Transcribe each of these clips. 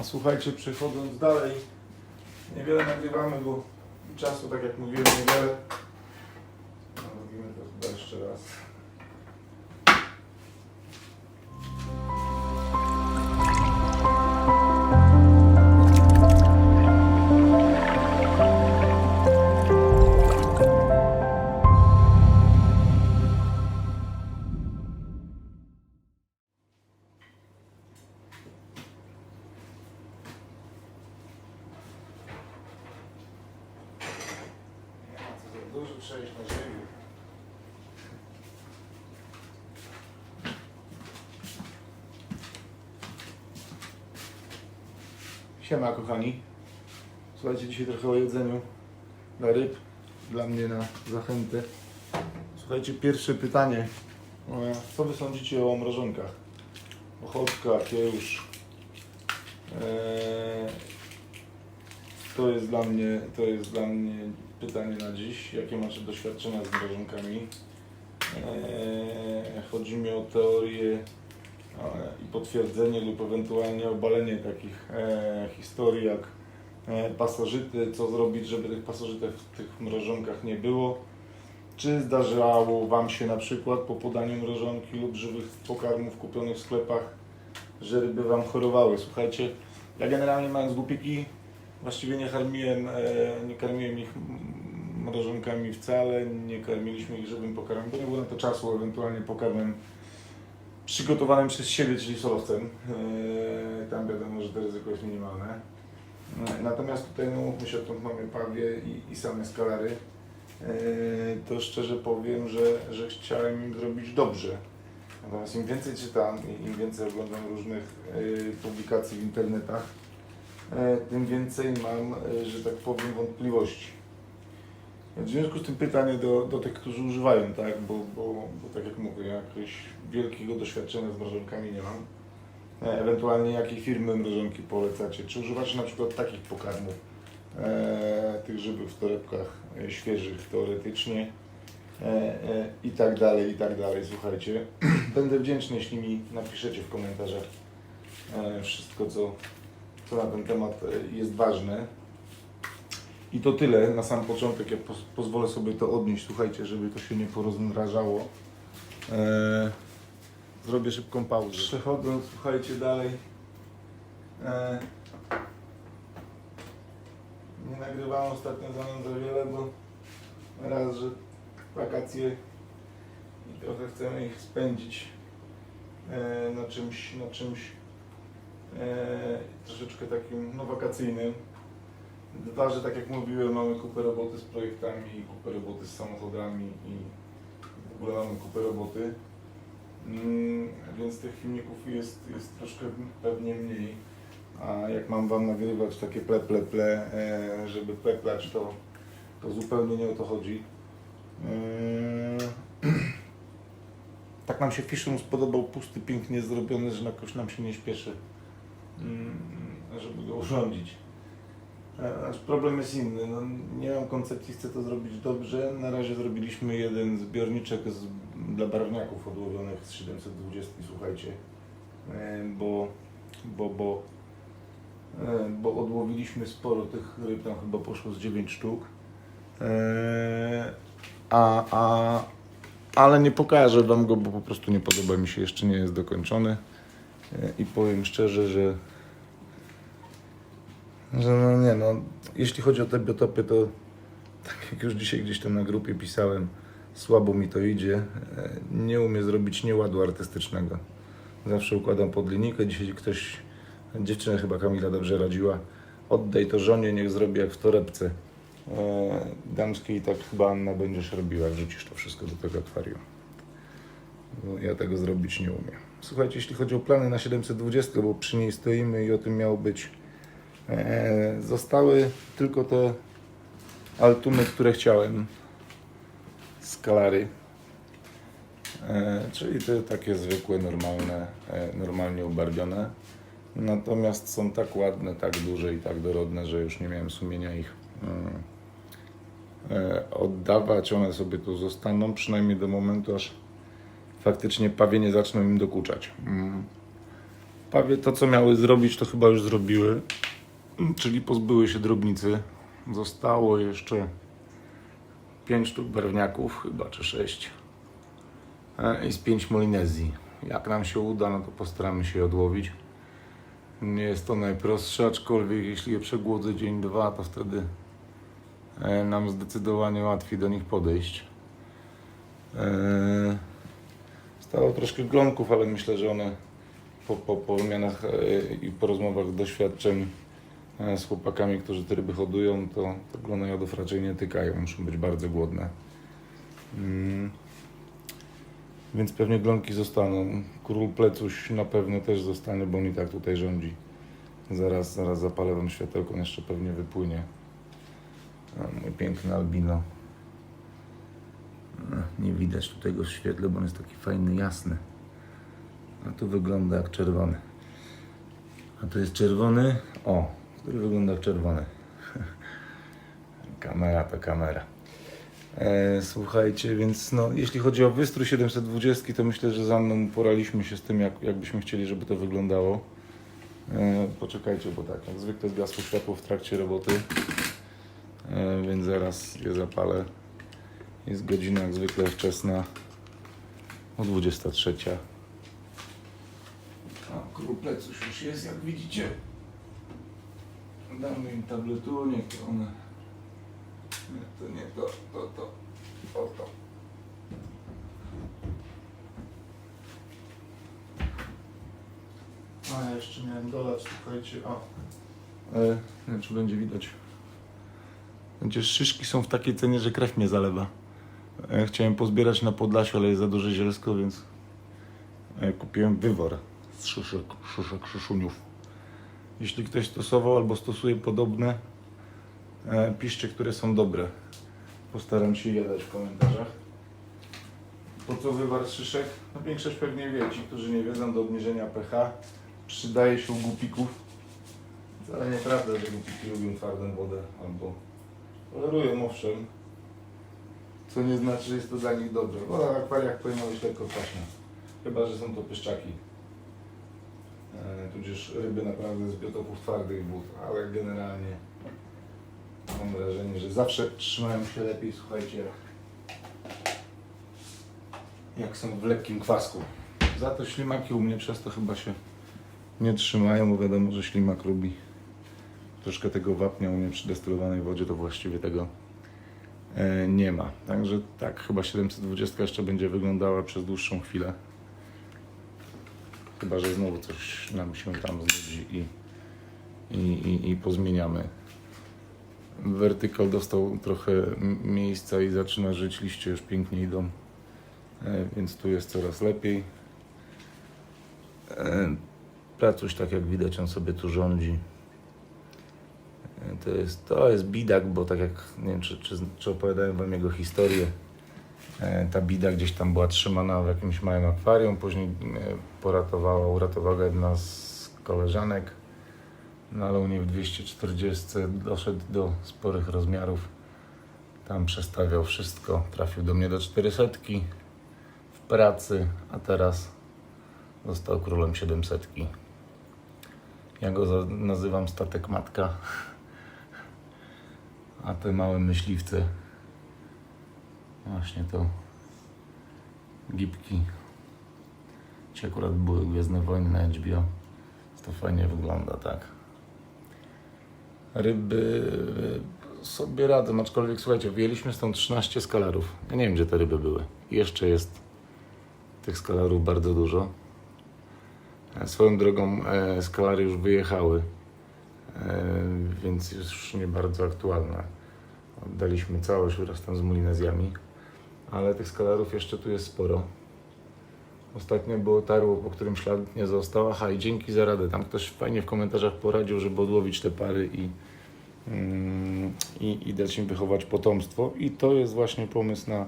A słuchajcie, przechodząc dalej, niewiele nagrywamy, bo czasu, tak jak mówiłem, niewiele. Przejść na ziemi. Siema kochani. Słuchajcie, dzisiaj trochę o jedzeniu dla ryb, dla mnie na zachętę. Słuchajcie, pierwsze pytanie. E, Co wy sądzicie o mrożonkach? Ochocka, kiełż. Eee, to jest dla mnie, to jest dla mnie pytanie na dziś. Jakie macie doświadczenia z mrożonkami? Eee, chodzi mi o teorię e, i potwierdzenie lub ewentualnie obalenie takich e, historii jak e, pasożyty, co zrobić, żeby tych pasożytek w tych mrożonkach nie było. Czy zdarzało Wam się na przykład po podaniu mrożonki lub żywych pokarmów kupionych w sklepach, że ryby Wam chorowały? Słuchajcie, ja generalnie mając głupiki, właściwie nie karmiłem, e, nie karmiłem ich mrożonkami wcale, nie karmiliśmy ich żywym pokarmem, bo nie było na to czasu, ewentualnie pokarmem przygotowanym przez siebie, czyli solowcem. E, Tam wiadomo, że to ryzyko jest minimalne. E, Natomiast tutaj, no mówmy się, odkąd mamy pawie i, i same skalary, to szczerze powiem, że, że chciałem im zrobić dobrze. Natomiast im więcej czytam i im więcej oglądam różnych publikacji w internetach, tym więcej mam, e, że tak powiem, wątpliwości. W związku z tym pytanie do, do tych, którzy używają, tak? Bo, bo, bo tak jak mówię, jakiegoś wielkiego doświadczenia z mrożonkami nie mam. E, Ewentualnie jakie firmy mrożonki polecacie? Czy używacie na przykład takich pokarmów, e, tych żywych w torebkach e, świeżych teoretycznie e, e, i tak dalej, i tak dalej. Słuchajcie, będę wdzięczny, jeśli mi napiszecie w komentarzach e, wszystko, co, co na ten temat e, jest ważne. I to tyle na sam początek. Ja poz pozwolę sobie to odnieść, słuchajcie, żeby to się nie porozmrażało. Eee, zrobię szybką pauzę. Przechodząc, słuchajcie, dalej. Eee, nie nagrywałem ostatnio za mną za wiele, bo raz, że wakacje i trochę chcemy ich spędzić eee, na czymś, na czymś troszeczkę takim no, wakacyjnym. Dwa, że tak jak mówiłem, mamy kupę roboty z projektami, kupę roboty z samochodami i w ogóle mamy kupę roboty. Mm, więc tych filmików jest, jest troszkę pewnie mniej. A jak mam Wam nagrywać takie ple, ple, ple, e, żeby pleplać, to, to zupełnie nie o to chodzi. E, tak nam się Fisher spodobał pusty, pięknie zrobiony, że jakoś nam się nie śpieszy, mm, żeby go urządzić. Problem jest inny. No, nie mam koncepcji, chcę to zrobić dobrze. Na razie zrobiliśmy jeden zbiorniczek z, dla barwniaków odłowionych z 720, słuchajcie, E, bo, bo, bo, e, bo odłowiliśmy sporo tych ryb, tam chyba poszło z 9 sztuk. E, A, a, ale nie pokażę Wam go, bo po prostu nie podoba mi się, jeszcze nie jest dokończony. I powiem szczerze, że że no nie no, jeśli chodzi o te biotopy, to tak jak już dzisiaj gdzieś tam na grupie pisałem, słabo mi to idzie. E, Nie umiem zrobić nieładu artystycznego. Zawsze układam pod linijkę. Dzisiaj ktoś, dziewczyna chyba Kamila dobrze radziła, oddaj to żonie, niech zrobi jak w torebce e, damskiej. Tak chyba Anna będziesz robiła, wrzucisz to wszystko do tego akwarium. Ja tego zrobić nie umiem. Słuchajcie, jeśli chodzi o plany na 720, bo przy niej stoimy i o tym miało być E, Zostały tylko te altumy, które chciałem. Skalary. E, Czyli te takie zwykłe, normalne, e, normalnie ubarwione. Natomiast są tak ładne, tak duże i tak dorodne, że już nie miałem sumienia ich mm, e, oddawać. One sobie tu zostaną, przynajmniej do momentu, aż faktycznie pawie nie zaczną im dokuczać. Mm. Pawie to, co miały zrobić, to chyba już zrobiły. Czyli pozbyły się drobnicy. Zostało jeszcze 5 sztuk barwniaków, chyba czy 6. I z 5 molinezji. Jak nam się uda, no to postaramy się je odłowić. Nie jest to najprostsze, aczkolwiek jeśli je przegłodzę dzień, dwa, to wtedy e, nam zdecydowanie łatwiej do nich podejść. E, Stało troszkę glonków, ale myślę, że one po, po, po wymianach e, i po rozmowach doświadczeń e, z chłopakami, którzy te ryby hodują, to, to glonojodów raczej nie tykają, muszą być bardzo głodne. Mm. Więc pewnie glonki zostaną. Król plecuś na pewno też zostanie, bo on i tak tutaj rządzi. Zaraz, zaraz zapalę wam światełko, on jeszcze pewnie wypłynie. A, mój piękny albino. Nie widać tutaj go w świetle, bo on jest taki fajny, jasny. A tu wygląda jak czerwony. A to jest czerwony, o, który wygląda jak czerwony. kamera to kamera. E, słuchajcie, więc no, jeśli chodzi o wystrój 720, to myślę, że za mną poraliśmy się z tym, jak, jakbyśmy chcieli, żeby to wyglądało. E, poczekajcie, bo tak, jak zwykle zgasło światło w trakcie roboty, e, więc zaraz je zapalę. Jest godzina jak zwykle wczesna, o 23. A król plecuś już jest, jak widzicie. Damy im tabletu, niech to one... Nie, to nie to, to, to, o to. A ja jeszcze miałem dolać, słuchajcie, o. E, nie wiem, czy będzie widać. Będzie szyszki są w takiej cenie, że krew mnie zalewa. E, chciałem pozbierać na Podlasiu, ale jest za duże zielsko, więc e, kupiłem wywar z szyszek, szyszek, szyszuniów. Jeśli ktoś stosował albo stosuje podobne, e, piszcie, które są dobre. Postaram się je dać w komentarzach. Po co wywar z szyszek? No większość pewnie wie, ci, którzy nie wiedzą, do obniżenia pH przydaje się u gupików. Wcale nieprawda, że gupiki lubią twardą wodę albo tolerują owszem, co nie znaczy, że jest to dla nich dobre. Woda w akwariach powinna być lekko kwaśna, chyba, że są to pyszczaki. E, tudzież ryby naprawdę z biotopów twardych wód, ale generalnie mam wrażenie, że zawsze trzymają się lepiej, słuchajcie, jak, są w lekkim kwasku. Za to ślimaki u mnie przez to chyba się nie trzymają, bo wiadomo, że ślimak lubi troszkę tego wapnia u mnie przy destylowanej wodzie, to właściwie tego nie ma. Także tak, chyba 720 jeszcze będzie wyglądała przez dłuższą chwilę. Chyba, że znowu coś nam się tam znudzi i, i, i, i pozmieniamy. Vertical dostał trochę miejsca i zaczyna żyć, liście już pięknie idą, e, więc tu jest coraz lepiej. E, Pracuś, tak jak widać, on sobie tu rządzi. To jest, to jest bidak, bo tak jak nie wiem, czy, czy, czy opowiadałem wam jego historię. E, Ta bida gdzieś tam była trzymana w jakimś małym akwarium, później e, poratowała, uratowała jedna z koleżanek. No ale w 240 doszedł do sporych rozmiarów. Tam przestawiał wszystko. Trafił do mnie do 400 w pracy, a teraz został królem 700. Ja go nazywam statek matka. A te małe myśliwce Właśnie to gipki. Ci akurat były Gwiezdne Wojny na HBO. To fajnie wygląda, tak. Ryby sobie radzą, aczkolwiek słuchajcie, wyjęliśmy stąd 13 skalarów. Ja nie wiem, gdzie te ryby były. Jeszcze jest tych skalarów bardzo dużo. E, Swoją drogą e, skalary już wyjechały, e, więc już nie bardzo aktualne. Oddaliśmy całość wraz tam z Molinezjami ale tych skalarów jeszcze tu jest sporo. Ostatnio było tarło, po którym ślad nie został. Aha, i dzięki za radę. Tam ktoś fajnie w komentarzach poradził, żeby odłowić te pary i, mm, i, i dać im wychować potomstwo. I to jest właśnie pomysł na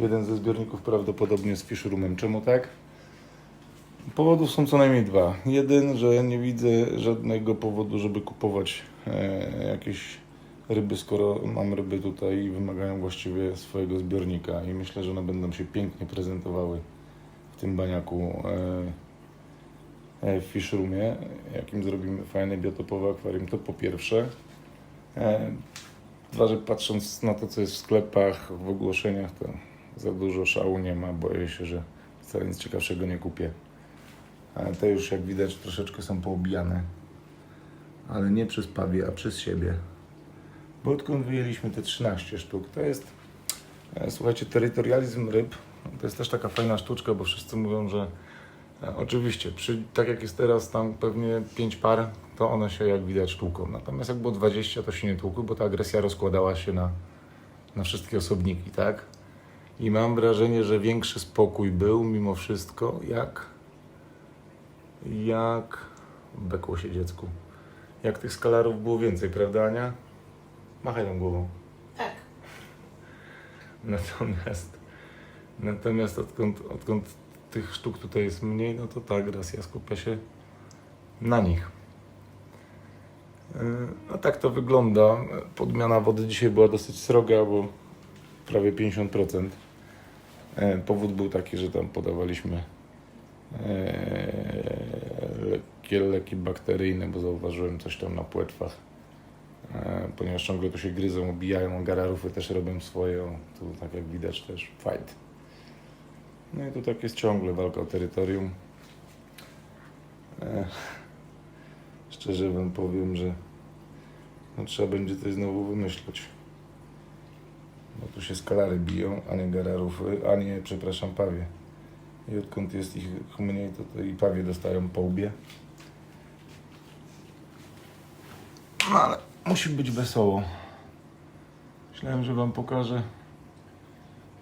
jeden ze zbiorników, prawdopodobnie z Fishroomem. Czemu tak? Powodów są co najmniej dwa. Jeden, że nie widzę żadnego powodu, żeby kupować e, jakieś ryby, skoro mam ryby tutaj i wymagają właściwie swojego zbiornika i myślę, że one będą się pięknie prezentowały w tym baniaku e, e, w fish roomie, jakim zrobimy fajne biotopowe akwarium, to po pierwsze. E, Dwa, że patrząc na to, co jest w sklepach, w ogłoszeniach, to za dużo szału nie ma. Boję się, że wcale nic ciekawszego nie kupię. Ale te już, jak widać, troszeczkę są poobijane. Ale nie przez pawie, a przez siebie. Bo odkąd wyjęliśmy te 13 sztuk, to jest, e, słuchajcie, terytorializm ryb. To jest też taka fajna sztuczka, bo wszyscy mówią, że e, oczywiście, przy, tak jak jest teraz tam pewnie 5 par, to one się jak widać tłuką. Natomiast jak było 20, to się nie tłukły, bo ta agresja rozkładała się na, na wszystkie osobniki, tak? I mam wrażenie, że większy spokój był mimo wszystko, jak jak bekło się dziecku. Jak tych skalarów było więcej, prawda Ania? Machaj tą głową. Tak. Natomiast, natomiast odkąd, odkąd tych sztuk tutaj jest mniej, no to ta agresja skupia się na nich. Yy, No tak to wygląda. Podmiana wody dzisiaj była dosyć sroga, bo prawie 50%. Yy, Powód był taki, że tam podawaliśmy yy, lekkie leki bakteryjne, bo zauważyłem coś tam na płetwach. E, ponieważ ciągle tu się gryzą, obijają, gararufy też robią swoje, tu tak jak widać też fight. No i tu tak jest ciągle walka o terytorium. E, szczerze wam powiem, że no, trzeba będzie coś znowu wymyśleć. Bo tu się skalary biją, a nie gararufy, a nie, przepraszam, pawie. I odkąd jest ich mniej, to, to i pawie dostają po łbie. No ale musi być wesoło. Myślałem, że wam pokażę.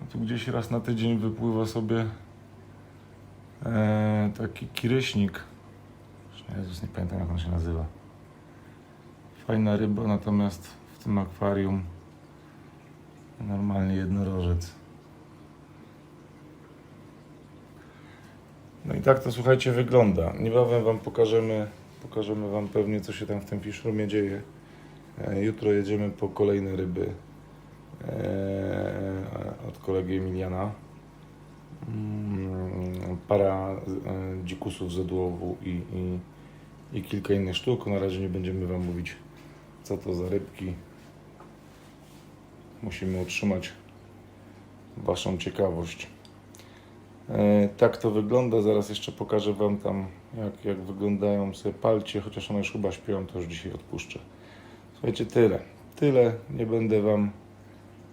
No tu gdzieś raz na tydzień wypływa sobie e, taki kiryśnik. Jezus, nie pamiętam jak on się nazywa. Fajna ryba, natomiast w tym akwarium normalnie jednorożec. No i tak to słuchajcie wygląda. Niebawem wam pokażemy, pokażemy wam pewnie co się tam w tym fishroomie dzieje. E, Jutro jedziemy po kolejne ryby e, od kolegi Emiliana. Mm, Para e, dzikusów z odłowu i, i, i kilka innych sztuk. Na razie nie będziemy Wam mówić, co to za rybki. Musimy utrzymać Waszą ciekawość. Tak to wygląda. Zaraz jeszcze pokażę Wam tam, jak, jak wyglądają sobie palcie. Chociaż one już chyba śpią, to już dzisiaj odpuszczę. Słuchajcie, tyle. Tyle. Nie będę wam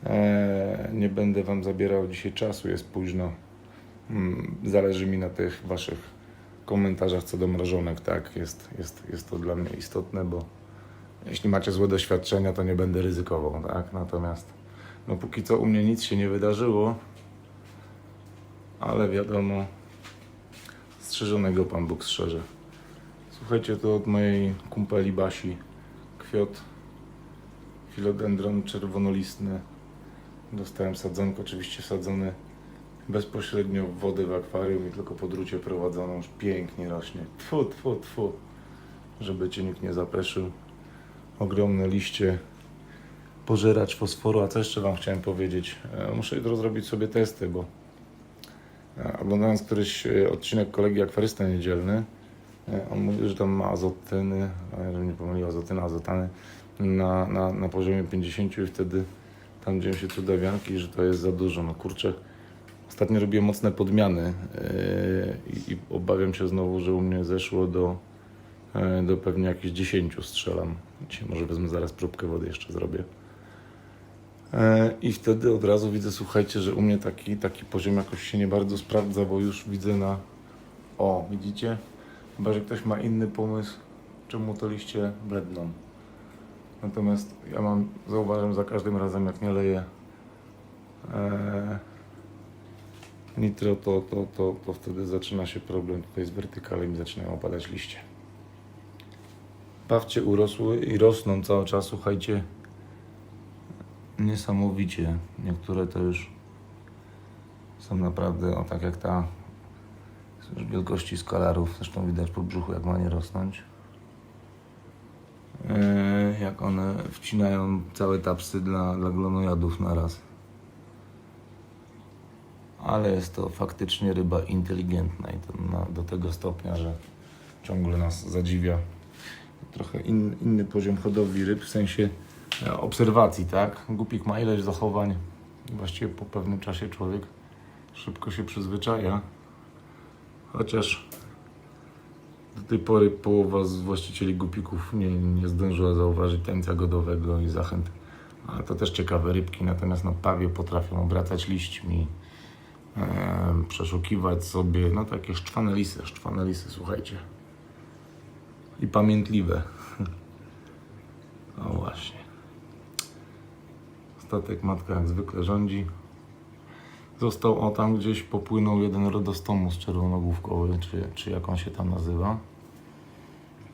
e, nie będę wam zabierał dzisiaj czasu, jest późno. Mm, zależy mi na tych waszych komentarzach co do mrożonek, tak, jest, jest, jest to dla mnie istotne, bo jeśli macie złe doświadczenia, to nie będę ryzykował, tak, natomiast no póki co u mnie nic się nie wydarzyło, ale wiadomo, strzeżonego Pan Bóg strzeże. Słuchajcie, to od mojej kumpeli Basi kwiot filodendron czerwonolistny. Dostałem sadzonkę, oczywiście sadzony bezpośrednio w wodę w akwarium i tylko po drucie prowadzoną. Już pięknie rośnie. Tfu, tfu, tfu. Żeby cię nikt nie zapeszył. Ogromne liście. Pożeracz fosforu. A co jeszcze wam chciałem powiedzieć? E, Muszę jutro zrobić sobie testy, bo e, oglądając któryś e, odcinek kolegi akwarysta niedzielny, On mówi, że tam ma azotyny, ale żebym nie pomylił, azotyny, azotany na, na, na poziomie 50 i wtedy tam dzieją się cudawianki, że to jest za dużo. No kurczę, ostatnio robiłem mocne podmiany yy, i, obawiam się znowu, że u mnie zeszło do, yy, do pewnie jakichś 10 strzelam. Dzisiaj może wezmę zaraz próbkę wody jeszcze zrobię. Yy, I wtedy od razu widzę, słuchajcie, że u mnie taki, taki poziom jakoś się nie bardzo sprawdza, bo już widzę na... O, widzicie? Chyba, że ktoś ma inny pomysł, czemu to liście bledną. Natomiast ja mam, zauważam za każdym razem, jak nie leję e, nitro, to, to, to, to wtedy zaczyna się problem tutaj z wertykalem i zaczynają opadać liście. Pawcie urosły i rosną cały czas, słuchajcie, niesamowicie. Niektóre to już są naprawdę, o tak jak ta, wielkości skalarów, zresztą widać po brzuchu, jak ma nie rosnąć. E, jak one wcinają całe tapsy dla, dla glonojadów na raz. Ale jest to faktycznie ryba inteligentna i to na, do tego stopnia, że ciągle nas zadziwia. Trochę in, inny poziom hodowli ryb, w sensie e, obserwacji, tak? Głupik ma ileś zachowań. Właściwie po pewnym czasie człowiek szybko się przyzwyczaja. Chociaż do tej pory połowa z właścicieli gupików nie, nie zdążyła zauważyć tańca godowego i zachęt. Ale to też ciekawe rybki, natomiast na pawie potrafią obracać liśćmi, em, przeszukiwać sobie, no takie szczwane lisy, szczwane lisy, słuchajcie. I pamiętliwe. O właśnie. Statek matka jak zwykle rządzi. Został o tam gdzieś popłynął jeden rodostomus czerwonogłówkowy, czy, czy jak on się tam nazywa.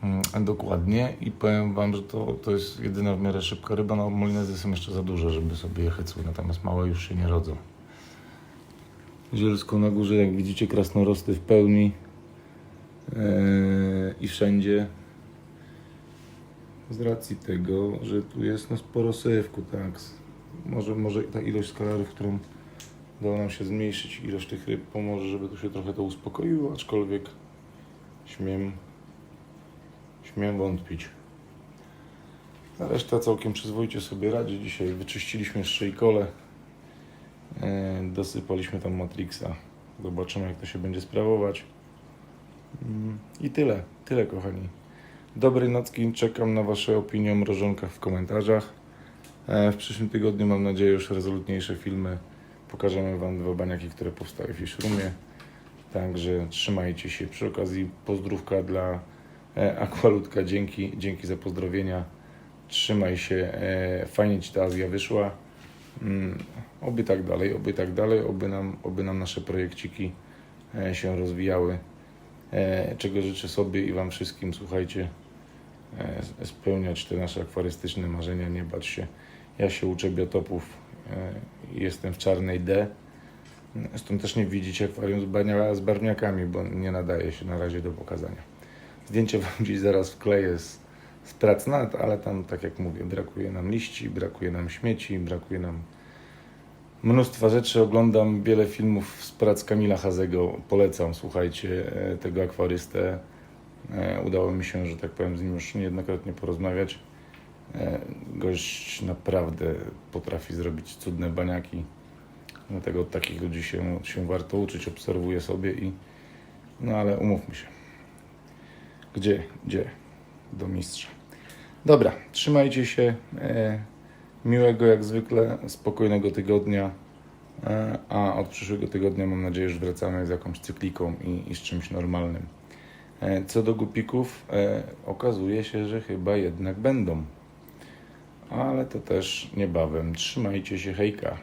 Mm, Dokładnie i powiem Wam, że to, to jest jedyna w miarę szybka ryba. No, molinezy są jeszcze za duże, żeby sobie je hycły, natomiast małe już się nie rodzą. Zielsko na górze, jak widzicie, krasnorosty w pełni eee, i wszędzie. Z racji tego, że tu jest no, sporo sywku, tak. Może, może ta ilość skalarów, którą udało nam się zmniejszyć, ilość tych ryb pomoże, żeby tu się trochę to uspokoiło, aczkolwiek śmiem Śmiem wątpić. A reszta całkiem przyzwoicie sobie radzi. Dzisiaj wyczyściliśmy kole. E, dosypaliśmy tam Matrixa. Zobaczymy jak to się będzie sprawować. Mm, I tyle. Tyle kochani. Dobrej nocki. Czekam na Wasze opinie o mrożonkach w komentarzach. E, w przyszłym tygodniu mam nadzieję już rezolutniejsze filmy. Pokażemy Wam dwa baniaki, które powstały w Fiszrumie. Także trzymajcie się. Przy okazji pozdrówka dla E, Aqualutka, dzięki, dzięki za pozdrowienia. Trzymaj się, e, fajnie Ci ta Azja wyszła. Mm, Oby tak dalej, oby tak dalej, oby nam, oby nam nasze projekciki e, się rozwijały. Czego życzę sobie i Wam wszystkim, słuchajcie, spełniać te nasze akwarystyczne marzenia, nie bać się. Ja się uczę biotopów, jestem w czarnej D. Stąd też nie widzicie akwarium z, barnia, z bo nie nadaje się na razie do pokazania. Zdjęcie Wam dziś zaraz wkleję z, z prac nad, ale tam, tak jak mówię, brakuje nam liści, brakuje nam śmieci, brakuje nam mnóstwa rzeczy. Oglądam wiele filmów z prac Kamila Hazego. Polecam, słuchajcie, e, tego akwarystę. E, Udało mi się, że tak powiem, z nim już niejednokrotnie porozmawiać. E, Gość naprawdę potrafi zrobić cudne baniaki. Dlatego od takich ludzi się, się warto uczyć, obserwuję sobie i no ale umówmy się. Gdzie? Gdzie? Do mistrza. Dobra, trzymajcie się. E, miłego jak zwykle, spokojnego tygodnia. E, a od przyszłego tygodnia mam nadzieję, że wracamy z jakąś cykliką i, i z czymś normalnym. E, co do gupików, e, okazuje się, że chyba jednak będą. Ale to też niebawem. Trzymajcie się, hejka.